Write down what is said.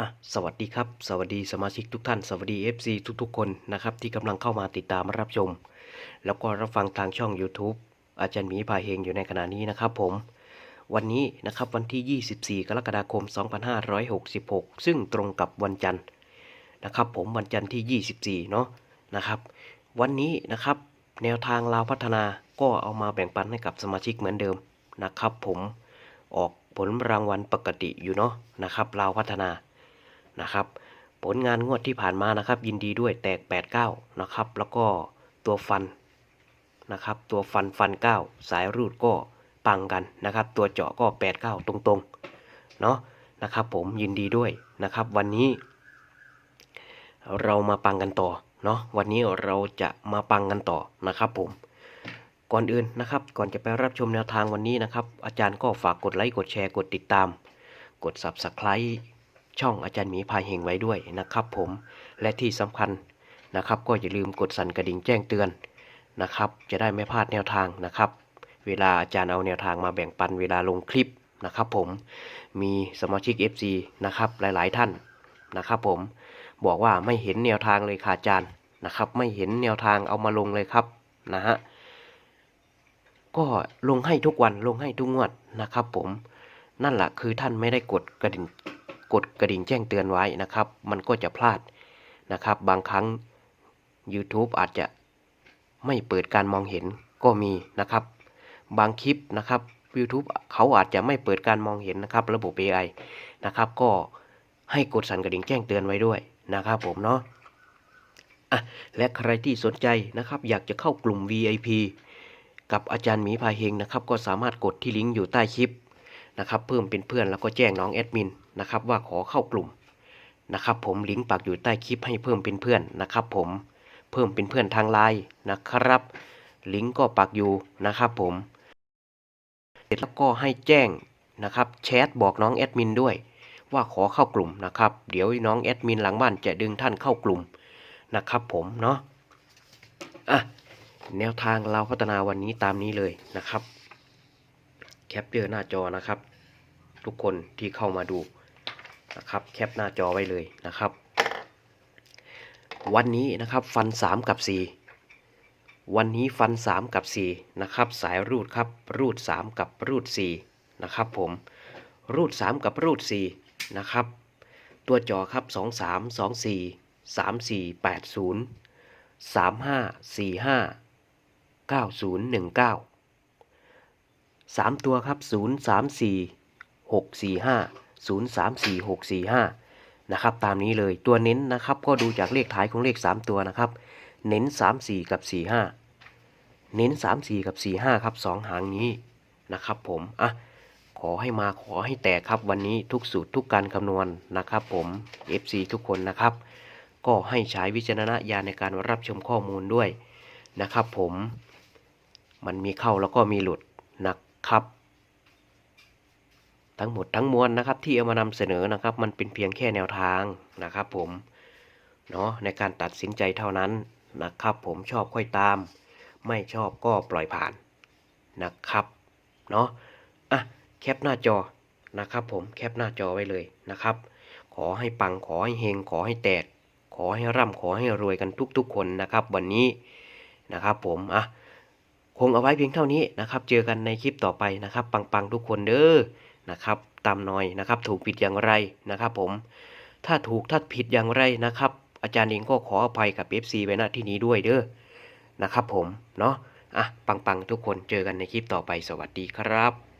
อะสวัสดีครับ สวัสดีสมาชิกทุกท่าน สวัสดี FC ทุกๆ คนนะครับที่กำลังเข้ามาติดตามรับชม แล้วก็รับฟังทางช่อง YouTube อาจารย์หมีพาเฮงอยู่ในขณะนี้นะครับผม วันนี้นะครับวันที่ 24 กรกฎาคม 2566 ซึ่งตรงกับวันจันทร์นะครับผมวันจันทร์ที่ 24 เนาะนะครับ วันนี้นะครับแนวทางลาวพัฒนาก็เอามาแบ่งปันให้กับสมาชิกเหมือนเดิมนะครับ ผมออกผลรางวัลปกติอยู่เนาะนะครับลาวพัฒนา นะครับ ผลงานงวดที่ผ่านมานะครับ ยินดีด้วยแตก 89 นะครับ แล้วก็ตัวฟันนะครับ ตัวฟันฟัน 9 สายรูดก็ปังกันนะครับ ตัวเจาะก็ 89 ตรงๆ เนาะนะครับผมยินดีด้วยนะครับ วันนี้ เรามาปังกันต่อเนาะวันนี้เราจะมาปังกันต่อนะครับผมก่อนอื่นนะครับ ก่อนจะไปรับชมแนวทางวันนี้นะครับ อาจารย์ก็ฝากกดไลค์ กดแชร์ กดติดตาม กด Subscribe ช่องอาจารย์หมีพายเฮงไว้ด้วยนะครับผมและที่สำคัญนะครับ ก็อย่าลืมกดสั่นกระดิ่งแจ้งเตือนนะครับ จะได้ไม่พลาดแนวทางนะครับ เวลาอาจารย์เอาแนวทางมาแบ่งปันเวลาลงคลิปนะครับ ผมมีสมาชิก FC นะครับหลาย ๆ ท่านนะครับ ผมบอกว่าไม่เห็นแนวทางเลยค่ะอาจารย์นะครับ ไม่เห็นแนวทางเอามาลงเลยครับนะฮะก็ลงให้ทุกวันลงให้ทุกงวดนะครับ ผมนั่นแหละคือท่านไม่ได้กดกระดิ่ง กดกระดิ่งแจ้งเตือนไว้นะครับ มันก็จะพลาดนะครับ บางครั้ง YouTube อาจจะไม่เปิดการมองเห็นก็มีนะครับ บางคลิปนะครับ YouTube เขาอาจจะไม่เปิดการมองเห็นนะครับ ระบบ AI นะครับ ก็ให้กดสั่นกระดิ่งแจ้งเตือนไว้ด้วยนะครับ ผมเนาะอะและใครที่สนใจนะครับ อยากจะเข้ากลุ่ม VIP กับอาจารย์หมีพาเฮงนะครับ ก็สามารถกดที่ลิงก์อยู่ใต้คลิป นะครับเพิ่มเป็นเพื่อนแล้วก็แจ้งน้องแอดมินนะครับว่าขอเข้ากลุ่มนะครับผมลิงก์ปักอยู่ใต้คลิปให้เพิ่มเป็นเพื่อนนะครับผมเพิ่มเป็นเพื่อนทางไลน์นะครับ ลิงก์ก็ปักอยู่นะครับผมเสร็จแล้วก็ให้แจ้งนะครับแชทบอกน้องแอดมินด้วย ว่าขอเข้ากลุ่มนะครับ เดี๋ยวน้องแอดมินหลังบ้านจะดึงท่านเข้ากลุ่มนะครับผมเนาะอะแนวทางเราพัฒนาวันนี้ตามนี้เลยนะครับ คปเจอร์หน้าจอนะครับ ทุกคนที่เข้ามาดูนะครับแคปหน้าจอไว้เลยนะครับ วันนี้นะครับฟัน 3 กับ 4 วันนี้ฟัน 3 กับ 4 นะครับ สายรูดครับรูด 3 กับรูด 4 นะครับผมรูด 3 กับรูด 4 นะครับ ตัวจอครับ 2 3 2 4 3 4 8 0 3 5 4 5 9 0 1 9 สามตัวครับศูนย์สามสี่หกสี่ห้าศูนย์สามสี่หกสี่ห้านะครับตามนี้เลยตัวเน้นนะครับก็ดูจากเลขท้ายของเลขสามตัวนะครับ เน้นสามสี่กับสี่ห้าเน้นสามสี่กับสี่ห้าครับสองหางนี้นะครับผมอะขอให้มาขอให้แตกครับวันนี้ทุกสูตรทุกการคำนวณนะครับผม FC ทุกคนนะครับ ก็ให้ใช้วิจารณญาณในการรับชมข้อมูลด้วยนะครับผมมันมีเข้าแล้วก็มีหลุดนะ ครับ ทั้งหมดทั้งมวลนะครับ ที่เอามานำเสนอนะครับ มันเป็นเพียงแค่แนวทางนะครับผมเนาะในการตัดสินใจเท่านั้นนะครับ ผมชอบค่อยตาม ไม่ชอบก็ปล่อยผ่านนะครับเนาะอะแคปหน้าจอนะครับผมแคปหน้าจอไว้เลยนะครับ ขอให้ปังขอให้เฮงขอให้แตก ขอให้ร่ำขอให้รวยกันทุกๆคนนะครับ วันนี้นะครับผมอะ คงเอาไว้เพียงเท่านี้นะครับ เจอกันในคลิปต่อไปนะครับ ปังๆทุกคนเด้อนะครับ ตามหน่อยนะครับ ถูกผิดอย่างไรนะครับ ผม ถ้าถูกถ้าผิดอย่างไรนะครับ อาจารย์เองก็ขออภัยกับ FC ไว้ณที่นี้ด้วยเด้อนะครับ ผมเนาะอะปังๆทุกคนเจอกันในคลิปต่อไปสวัสดีครับ